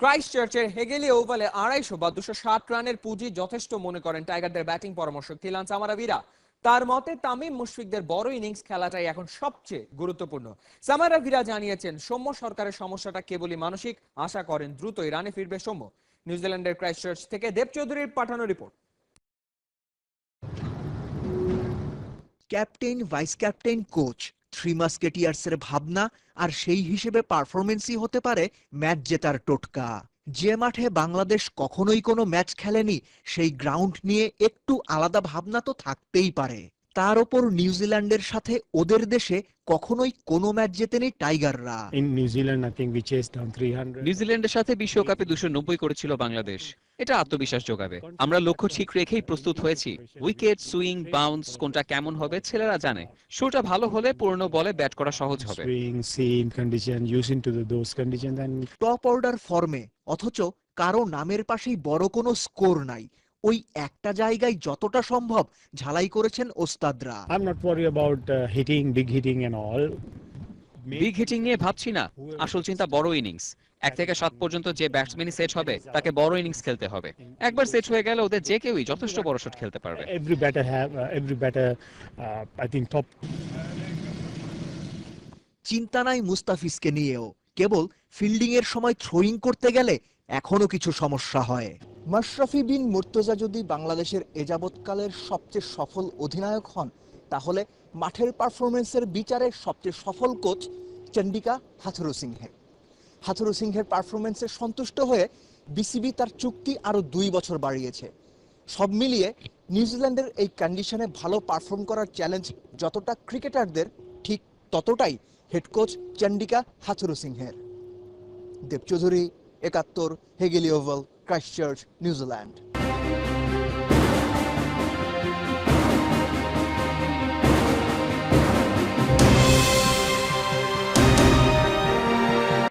Christ চার্চের হেগেলি ওভালে আড়াইশো বা দুশো ষাট রানের পুঁজি যথেষ্ট মনে করেন টাইগারদের ব্যাটিং পরামর্শক তিলান সামারাবিরা তার মতে, তামিম মুশফিকদের বড় ইনিংস খেলাটাই এখন সবচেয়ে গুরুত্বপূর্ণ। সামারাভিরা জানিয়েছেন, সৌম্য সরকারের সমস্যাটা কেবলই মানসিক, আশা করেন দ্রুতই রানে ফিরবে সৌম্য। নিউজিল্যান্ডের ক্রাইস্ট চার্চ থেকে দেব চৌধুরীর পাঠানো report captain vice captain coach three মাস্কেটিয়ার্সের ভাবনা আর সেই হিসেবে পারফরমেন্সই হতে পারে ম্যাচ জেতার টোটকা। যে মাঠে বাংলাদেশ কখনোই কোনো ম্যাচ খেলেনি, সেই গ্রাউন্ড নিয়ে একটু আলাদা ভাবনা তো থাকতেই পারে। তার ওপর নিউজিল্যান্ডের সাথে ওদের দেশে কখনোই কোনো ম্যাচ জেতেনি টাইগাররা। In New Zealand, I think we chased 300. নিউজিল্যান্ডের সাথে বিশ্বকাপে দুশো নব্বই করেছিল বাংলাদেশ। এটা আত্মবিশ্বাস যোগাবে। আমরা লক্ষ্য ঠিক রেখেই প্রস্তুত হয়েছি। উইকেট সুইং বাউন্স কোনটা কেমন হবে ছেলেরা জানে। শুটা ভালো হলে পূর্ণ বলে ব্যাট করা সহজ হবে। টপ অর্ডার ফর্মে অথচ কারও নামের পাশেই বড় কোনো স্কোর নাই। ওই একটা জায়গায় যতটা সম্ভব ঝালাই করেছেন ওস্তাদরা। I'm not worried about uh, hitting, big hitting, and all. Big hitting নিয়ে ভাবছি না। আসল চিন্তা বড় ইনিংস এক থেকে সাত পর্যন্ত যে ব্যাটসম্যানই সেট হবে তাকে বড় ইনিংস খেলতে হবে। একবার সেট হয়ে গেলে ওদের যে কেউই যথেষ্ট বড় শট খেলতে পারবে। Every batter have uh, batter batter. I think top চিন্তা নাই মুস্তাফিজকে নিয়েও। কেবল ফিল্ডিং এর সময় থ্রোয়িং করতে গেলে এখনও কিছু সমস্যা হয়। মাশরাফি বিন মুর্তজা যদি বাংলাদেশের এযাবৎকালের সবচেয়ে সফল অধিনায়ক হন, তাহলে মাঠের পারফরমেন্সের বিচারে সবচেয়ে সফল কোচ চন্ডিকা হাথুরু সিংহে। হাথুরু সিংহের পারফরমেন্সে সন্তুষ্ট হয়ে বিসিবি তার চুক্তি আরও দুই বছর বাড়িয়েছে। সব মিলিয়ে নিউজিল্যান্ডের এই কন্ডিশনে ভালো পারফর্ম করার চ্যালেঞ্জ যতটা ক্রিকেটারদের, ঠিক ততটাই হেড কোচ চন্ডিকা হাথুরু সিংহের। দেব চৌধুরী, একাত্তর, হেগেলি ওভাল। Christchurch New Zealand